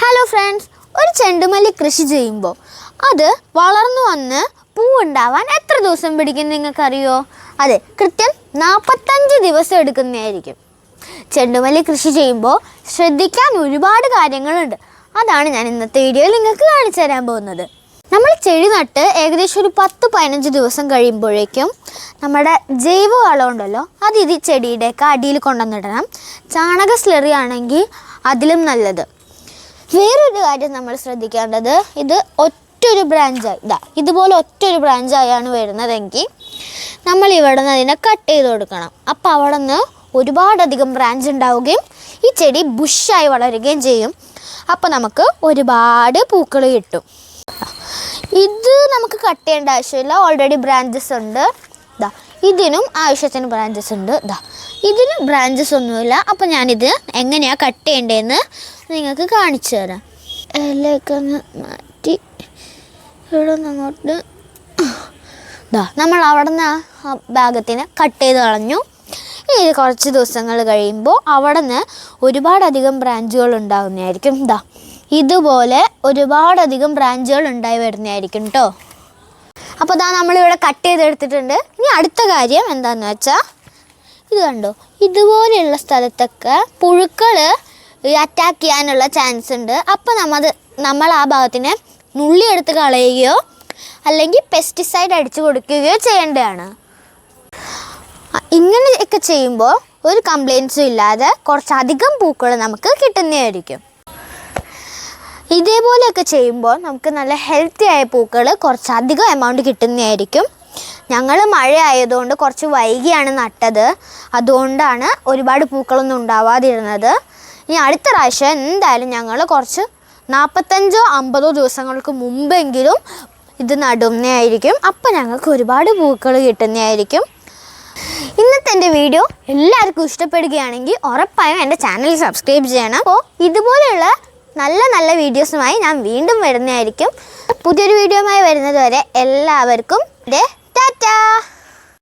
Hello friends ഒരു ചെണ്ടുമല്ലി കൃഷി ചെയ്യുമ്പോൾ അത് വളർന്നു വന്ന് പൂവുണ്ടാവാൻ എത്ര ദിവസം പിടിക്കും നിങ്ങൾക്കറിയോ? അതെ കൃത്യം നാൽപ്പത്തഞ്ച് ദിവസം എടുക്കുന്നതായിരിക്കും. ചെണ്ടുമല്ലി കൃഷി ചെയ്യുമ്പോൾ ശ്രദ്ധിക്കാൻ ഒരുപാട് കാര്യങ്ങളുണ്ട്. അതാണ് ഞാൻ ഇന്നത്തെ വീഡിയോയിൽ നിങ്ങൾക്ക് കാണിച്ചു തരാൻ പോകുന്നത്. നമ്മൾ ചെടി നട്ട് ഏകദേശം ഒരു പത്ത് പതിനഞ്ച് ദിവസം കഴിയുമ്പോഴേക്കും നമ്മുടെ ജൈവ വളം ഉണ്ടല്ലോ അത് ഇത് ചെടിയുടെയൊക്കെ അടിയിൽ കൊണ്ടുവന്നിടണം. ചാണക സ്ലറി ആണെങ്കിൽ അതിലും നല്ലത്. വേറൊരു കാര്യം നമ്മൾ ശ്രദ്ധിക്കേണ്ടത് ഇത് ഒറ്റൊരു ബ്രാഞ്ചായി ഇതാ ഇതുപോലെ ഒറ്റൊരു ബ്രാഞ്ചായാണ് വരുന്നതെങ്കിൽ നമ്മൾ ഇവിടെ നിന്ന് അതിനെ കട്ട് ചെയ്ത് കൊടുക്കണം. അപ്പോൾ അവിടെ നിന്ന് ഒരുപാടധികം ബ്രാഞ്ച് ഉണ്ടാവുകയും ഈ ചെടി ബുഷായി വളരുകയും ചെയ്യും. അപ്പോൾ നമുക്ക് ഒരുപാട് പൂക്കൾ കിട്ടും. ഇത് നമുക്ക് കട്ട് ചെയ്യേണ്ട ആവശ്യമില്ല ഓൾറെഡി ബ്രാഞ്ചസ് ഉണ്ട്. ഇതാ ഇതിനും ആവശ്യത്തിന് ബ്രാഞ്ചസ് ഉണ്ട്. ഇതാ ഇതിന് ബ്രാഞ്ചസ് ഒന്നുമില്ല. അപ്പം ഞാനിത് എങ്ങനെയാണ് കട്ട് ചെയ്യേണ്ടതെന്ന് നിങ്ങൾക്ക് കാണിച്ചു തരാം. ഇലയൊക്കെ ഒന്ന് മാറ്റി ഇവിടെ നിന്ന് അങ്ങോട്ട്. ഇതാ നമ്മൾ അവിടെ നിന്ന് ആ ഭാഗത്തിന് കട്ട് ചെയ്ത് കളഞ്ഞു. ഈ കുറച്ച് ദിവസങ്ങൾ കഴിയുമ്പോൾ അവിടെ നിന്ന് ഒരുപാടധികം ബ്രാഞ്ചുകൾ ഉണ്ടാകുന്നതായിരിക്കും ഇതാ ഇതുപോലെ ഒരുപാടധികം ബ്രാഞ്ചുകൾ ഉണ്ടായി വരുന്നതായിരിക്കും കേട്ടോ അപ്പോൾ ഇതാ നമ്മളിവിടെ കട്ട് ചെയ്തെടുത്തിട്ടുണ്ട് ഇനി അടുത്ത കാര്യം എന്താണെന്ന് വെച്ചാൽ ഇത് കണ്ടോ? ഇതുപോലെയുള്ള സ്ഥലത്തൊക്കെ പുഴുക്കൾ അറ്റാക്ക് ചെയ്യാനുള്ള ചാൻസ് ഉണ്ട്. അപ്പോൾ നമ്മൾ നമ്മൾ ആ ഭാഗത്തിനെ നുള്ളിയെടുത്ത് കളയുകയോ അല്ലെങ്കിൽ പെസ്റ്റിസൈഡ് അടിച്ചു കൊടുക്കുകയോ ചെയ്യേണ്ടതാണ്. ഇങ്ങനെ ഇങ്ങനെയൊക്കെ ചെയ്യുമ്പോൾ ഒരു കംപ്ലയിൻസും ഇല്ലാതെ കുറച്ചധികം പൂക്കൾ നമുക്ക് കിട്ടുന്നതായിരിക്കും. ഇതേപോലെയൊക്കെ ചെയ്യുമ്പോൾ നമുക്ക് നല്ല ഹെൽത്തി ആയ പൂക്കൾ കുറച്ചധികം എമൗണ്ട് കിട്ടുന്നതായിരിക്കും. ഞങ്ങൾ മഴ ആയതുകൊണ്ട് കുറച്ച് വൈകിയാണ് നട്ടത്. അതുകൊണ്ടാണ് ഒരുപാട് പൂക്കളൊന്നും ഉണ്ടാവാതിരുന്നത്. ഇനി അടുത്ത പ്രാവശ്യം എന്തായാലും ഞങ്ങൾ കുറച്ച് നാൽപ്പത്തഞ്ചോ അമ്പതോ ദിവസങ്ങൾക്ക് മുമ്പെങ്കിലും ഇത് നടുന്നതായിരിക്കും. അപ്പോൾ ഞങ്ങൾക്ക് ഒരുപാട് പൂക്കൾ കിട്ടുന്നതായിരിക്കും. ഇന്നത്തെ എന്റെ വീഡിയോ എല്ലാവർക്കും ഇഷ്ടപ്പെടുകയാണെങ്കിൽ ഉറപ്പായും എന്റെ ചാനൽ സബ്സ്ക്രൈബ് ചെയ്യണം. അപ്പോൾ ഇതുപോലെയുള്ള നല്ല നല്ല വീഡിയോസുമായി ഞാൻ വീണ്ടും വരുന്നതായിരിക്കും. പുതിയൊരു വീഡിയോയുമായി വരുന്നത് വരെ എല്ലാവർക്കും ടാറ്റാ!